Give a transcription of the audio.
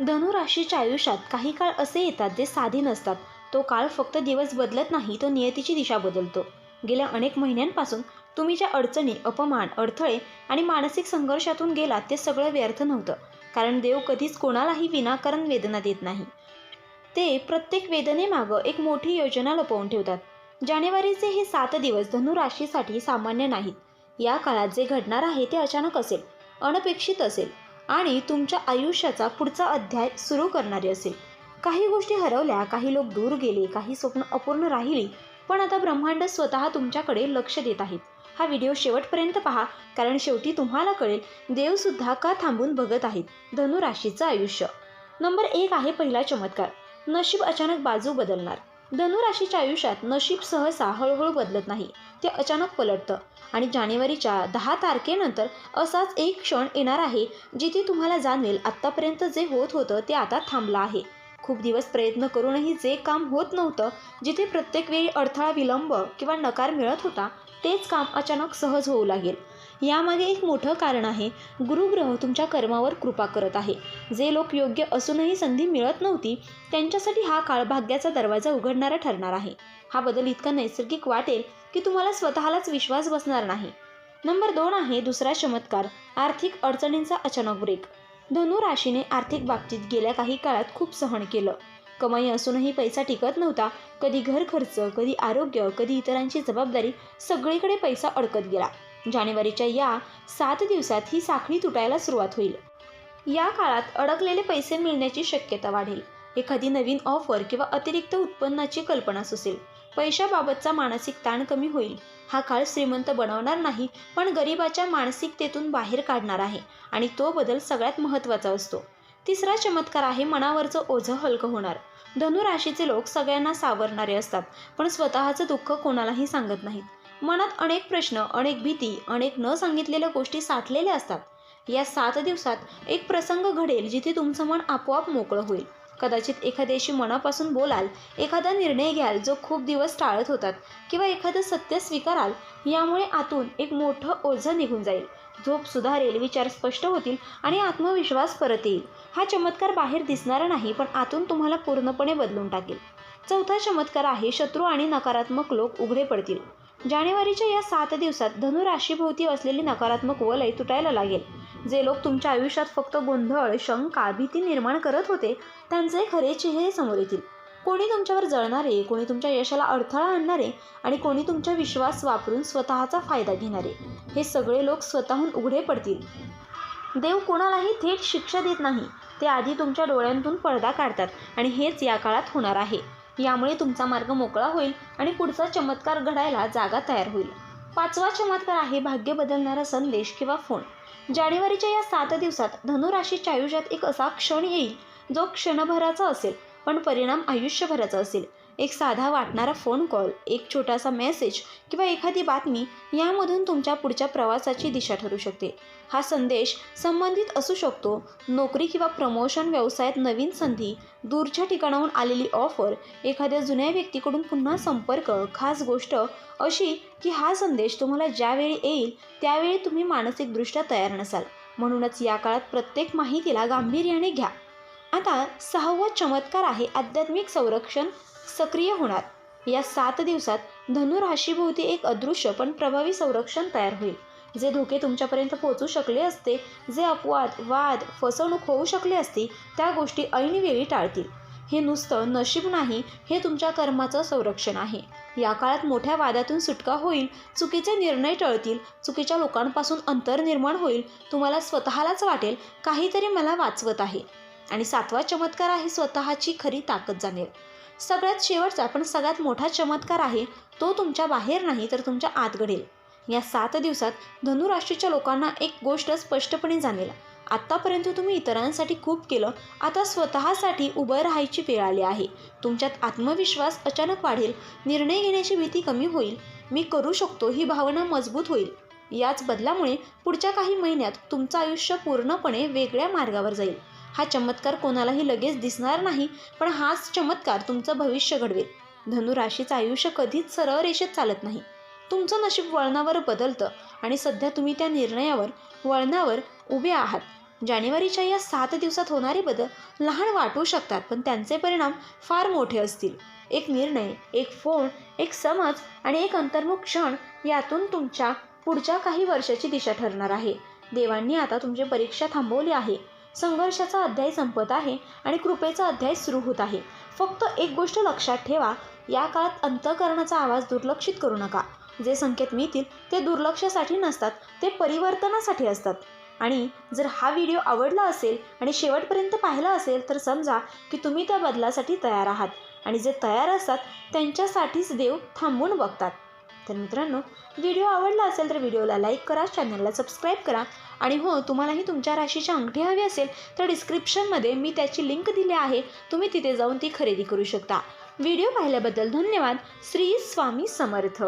धनुराशीच्या आयुष्यात काही काळ असे येतात जे साधी नसतात. तो काळ फक्त दिवस बदलत नाही तो नियतीची दिशा बदलतो. गेल्या अनेक महिन्यांपासून तुम्ही ज्या अडचणी अपमान अडथळे आणि मानसिक संघर्षातून गेलात ते सगळं व्यर्थ नव्हतं. कारण देव कधीच कोणालाही विनाकारण वेदना देत नाही. ते प्रत्येक वेदनेमागं एक मोठी योजना लपवून ठेवतात. जानेवारीचे हे सात दिवस धनुराशीसाठी सामान्य नाहीत. या काळात जे घडणार आहे ते अचानक असेल अनपेक्षित असेल. आणि तुमच्या आयुष्याचा पुढचा अध्याय सुरू करणारी असेल. काही गोष्टी हरवल्या काही लोक दूर गेले काही स्वप्न अपूर्ण राहिली पण आता ब्रह्मांड स्वतः तुमच्याकडे लक्ष देत आहेत. हा व्हिडिओ शेवटपर्यंत पहा कारण शेवटी तुम्हाला कळेल देवसुद्धा का थांबून बघत आहेत? धनुराशीचं आयुष्य. नंबर एक आहे पहिला चमत्कार. नशीब अचानक बाजू बदलणार. धनुराशीच्या आयुष्यात नशीब सहसा हळूहळू बदलत नाही. ते अचानक पलटतं. आणि जानेवारीच्या दहा तारखेनंतर असाच एक क्षण येणार आहे जिथे तुम्हाला जाणवेल आत्तापर्यंत जे होत होतं ते आता थांबलं आहे. खूप दिवस प्रयत्न करूनही जे काम होत नव्हतं जिथे प्रत्येक वेळी अडथळा विलंब किंवा नकार मिळत होता तेच काम अचानक सहज होऊ लागेल. यामागे एक मोठं कारण आहे. गुरुग्रह तुमच्या कर्मावर कृपा करत आहे. जे लोक योग्य असूनही संधी मिळत नव्हती त्यांच्यासाठी हा काळ भाग्याचा दरवाजा उघडणारा ठरणार आहे. हा बदल इतका नैसर्गिक वाटेल की तुम्हाला स्वतःलाच विश्वास बसणार नाही. नंबर दोन आहे दुसरा चमत्कार आर्थिक अडचणींचा अचानक ब्रेक. धनु राशीने आर्थिक बाबतीत गेल्या काही काळात खूप सहन केलं. कमाई असूनही पैसा टिकत नव्हता. कधी घर खर्च कधी आरोग्य कधी इतरांची जबाबदारी सगळीकडे पैसा अडकत गेला. जानेवारीच्या या सात दिवसात ही साखळी तुटायला सुरुवात होईल. या काळात अडकलेले पैसे मिळण्याची शक्यता वाढेल. एखादी नवीन ऑफर किंवा अतिरिक्त उत्पन्नाची कल्पना सुचेल. पैशाबाबतचा मानसिक ताण कमी होईल. हा काळ श्रीमंत बनवणार नाही पण गरिबाच्या मानसिकतेतून बाहेर काढणार आहे आणि तो बदल सगळ्यात महत्त्वाचा असतो. तिसरा चमत्कार आहे मनावरचं ओझं हलकं होणार. धनुराशीचे लोक सगळ्यांना सावरणारे असतात पण स्वतःचं दुःख कोणालाही सांगत नाहीत. मनात अनेक प्रश्न अनेक भीती अनेक न सांगितलेल्या गोष्टी साठलेल्या असतात. या सात दिवसात एक प्रसंग घडेल जिथे तुमचं मन आपोआप मोकळं होईल. कदाचित एखाद्याशी मनापासून बोलाल एखादा निर्णय घ्याल जो खूप दिवस टाळत होतात किंवा एखादं सत्य स्वीकाराल यामुळे आतून एक मोठं ओझं निघून जाईल. झोप सुधारेल विचार स्पष्ट होतील आणि आत्मविश्वास परत येईल. हा चमत्कार बाहेर दिसणारा नाही पण आतून तुम्हाला पूर्णपणे बदलून टाकेल. चौथा चमत्कार आहे शत्रू आणि नकारात्मक लोक उघडे पडतील. जानेवारीच्या या सात दिवसात धनु राशीभोवती असलेली नकारात्मक वलय तुटायला लागेल. जे लोक तुमच्या आयुष्यात फक्त गोंधळ शंका भीती निर्माण करत होते त्यांचे खरे चेहरे समोर येतील. कोणी तुमच्यावर जळणारे कोणी तुमच्या यशाला अडथळा आणणारे आणि कोणी तुमचा विश्वास वापरून स्वतःचा फायदा घेणारे हे सगळे लोक स्वतःहून उघडे पडतील. देव कोणालाही थेट शिक्षा देत नाही. ते आधी तुमच्या डोळ्यांतून पडदा काढतात आणि हेच या काळात होणार आहे. यामुळे तुमचा मार्ग मोकळा होईल आणि पुढचा चमत्कार घडायला जागा तयार होईल. पाचवा चमत्कार आहे भाग्य बदलणारा संदेश किंवा फोन. जानेवारीच्या या सात दिवसात धनुराशीच्या आयुष्यात एक असा क्षण येईल जो क्षणभराचा असेल. पण परिणाम आयुष्यभराचा असेल. एक साधा वाटणारा फोन कॉल एक छोटासा मेसेज किंवा एखादी बातमी यामधून तुमच्या पुढच्या प्रवासाची दिशा ठरू शकते. हा संदेश संबंधित असू शकतो. नोकरी किंवा प्रमोशन व्यवसायात नवीन संधी दूरच्या ठिकाणाहून आलेली ऑफर एखाद्या जुन्या व्यक्तीकडून पुन्हा संपर्क खास गोष्ट अशी की हा संदेश तुम्हाला ज्यावेळी येईल त्यावेळी तुम्ही मानसिकदृष्ट्या तयार नसाल. म्हणूनच या काळात प्रत्येक माहितीला गांभीर्याने घ्या. आता सहावा चमत्कार आहे आध्यात्मिक संरक्षण सक्रिय होणार. या सात दिवसात धनुराशीभोवती एक अदृश्य पण प्रभावी संरक्षण तयार होईल. जे धोके तुमच्यापर्यंत पोहोचू शकले असते जे अपवाद वाद फसवणूक होऊ शकले असते त्या गोष्टी ऐनवेळी टाळतील. हे नुसतं नशीब नाही हे तुमच्या कर्माचं संरक्षण आहे. या काळात मोठ्या वादातून सुटका होईल चुकीचे निर्णय टळतील चुकीच्या लोकांपासून अंतर निर्माण होईल तुम्हाला स्वतःलाच वाटेल काहीतरी मला वाचवत आहे. आणि सातवा चमत्कार आहे स्वतःची खरी ताकद जाणेल सगळ्यात शेवटचा पण सगळ्यात मोठा चमत्कार आहे तो तुमच्या बाहेर नाही तर तुमच्या आत घडेल. या सात दिवसात धनुराशीच्या लोकांना एक गोष्ट स्पष्टपणे जाणेल आत्तापर्यंत तुम्ही इतरांसाठी खूप केलं आता स्वतःसाठी उभं राहायची वेळ आली आहे. तुमच्यात आत्मविश्वास अचानक वाढेल निर्णय घेण्याची भीती कमी होईल मी करू शकतो ही भावना मजबूत होईल. याच बदलामुळे पुढच्या काही महिन्यात तुमचं आयुष्य पूर्णपणे वेगळ्या मार्गावर जाईल. हा चमत्कार कोणालाही लगेच दिसणार नाही पण हाच चमत्कार तुमचं भविष्य घडवेल. धनुराशीचं आयुष्य कधीच सरळ रेषेत चालत नाही. तुमचं नशीब वळणावर बदलतं आणि सध्या तुम्ही त्या निर्णयावर वळणावर उभे आहात. जानेवारीच्या या सात दिवसात होणारे बदल लहान वाटू शकतात पण त्यांचे परिणाम फार मोठे असतील. एक निर्णय एक फोन एक समज आणि एक अंतर्मुख क्षण यातून तुमच्या पुढच्या काही वर्षाची दिशा ठरणार आहे. देवांनी आता तुमची परीक्षा थांबवली आहे. संघर्षाचा अध्याय संपत आहे आणि कृपेचा अध्याय सुरू होत आहे. फक्त एक गोष्ट लक्षात ठेवा या काळात अंतकरणाचा आवाज दुर्लक्षित करू नका. जे संकेत मिळतील ते दुर्लक्षासाठी नसतात ते परिवर्तनासाठी असतात. आणि जर हा व्हिडिओ आवडला असेल आणि शेवटपर्यंत पाहिला असेल तर समजा की तुम्ही त्या बदलासाठी तयार आहात आणि जे तयार असतात त्यांच्यासाठीच देव थांबून बघतात. तर मित्रांनो व्हिडिओ आवडला असेल तर व्हिडिओला लाईक करा चॅनलला सबस्क्राईब करा आणि हो तुम्हालाही तुमच्या राशीची अंगठी हवी असेल तर डिस्क्रिप्शनमध्ये मी त्याची लिंक दिली आहे. तुम्ही तिथे जाऊन ती खरेदी करू शकता. व्हिडिओ पाहिल्याबद्दल धन्यवाद. श्री स्वामी समर्थ.